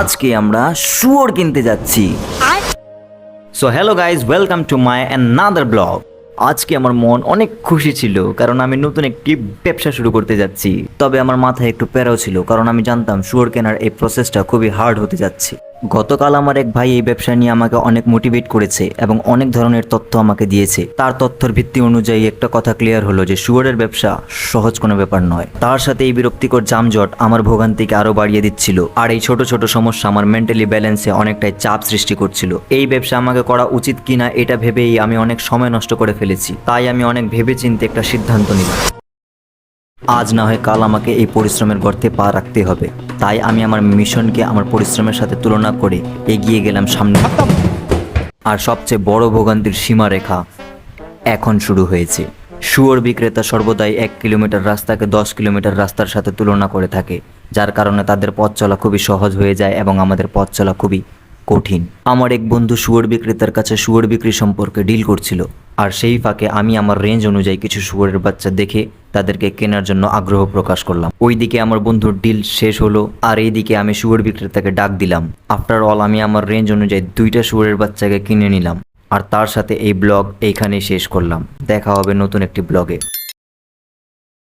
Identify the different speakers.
Speaker 1: আজকে আমরা শুয়োর কিনতে যাচ্ছি। So hello guys welcome to my another blog আজকে আমার মন অনেক খুশি ছিল, কারণ আমি নতুন একটি ব্যবসা শুরু করতে যাচ্ছি। তবে আমার মাথায় একটু প্যারাও ছিল, কারণ আমি জানতাম শুয়োর কেনার এই প্রসেসটা খুবই হার্ড হতে যাচ্ছে। গতকাল আমার এক ভাই এই ব্যবসা নিয়ে আমাকে অনেক মোটিভেট করেছে এবং অনেক ধরনের তথ্য আমাকে দিয়েছে। তার তথ্যের ভিত্তি অনুযায়ী একটা কথা ক্লিয়ার হলো যে শুয়োরের ব্যবসা সহজ কোনো ব্যাপার নয়। তার সাথে এই বিরক্তিকর জামজট আমার ভোগান্তিকে আরও বাড়িয়ে দিচ্ছিল আর এই ছোট ছোট সমস্যা আমার মেন্টালি ব্যালেন্সে অনেকটাই চাপ সৃষ্টি করছিল। এই ব্যবসা আমাকে করা উচিত কিনা এটা ভেবেই আমি অনেক সময় নষ্ট করে ফেলেছি। তাই আমি অনেক ভেবেচিন্তে একটা সিদ্ধান্ত নিলাম। আজ না হয় কাল আমাকে এই পরিশ্রমের গর্তে পা রাখতে হবে। তাই আমি আমার মিশনকে আমার পরিশ্রমের সাথে তুলনা করে এগিয়ে গেলাম সামনে। আর সবচেয়ে বড় ভোগান্তির সীমারেখা এখন শুরু হয়েছে। শুয়োর বিক্রেতা সর্বদাই এক কিলোমিটার রাস্তাকে দশ কিলোমিটার রাস্তার সাথে তুলনা করে থাকে যার কারণে তাদের পথ চলা খুবই সহজ হয়ে যায় এবং আমাদের পথ চলা খুবই কঠিন। আমার এক বন্ধু শুয়োর বিক্রেতার কাছে শুয়োর বিক্রি সম্পর্কে ডিল করছিল, আর সেই ফাঁকে আমি আমার রেঞ্জ অনুযায়ী কিছু শুয়োরের বাচ্চা দেখে তাদেরকে কেনার জন্য আগ্রহ প্রকাশ করলাম। ওইদিকে আমার বন্ধুর ডিল শেষ হলো, আর এইদিকে আমি শুয়োর বিক্রেতাকে ডাক দিলাম। আফটার অল আমি আমার রেঞ্জ অনুযায়ী দুইটা শুয়োরের বাচ্চাকে কিনে নিলাম, আর তার সাথে এই ব্লগ এইখানেই শেষ করলাম। দেখা হবে নতুন একটি ব্লগে।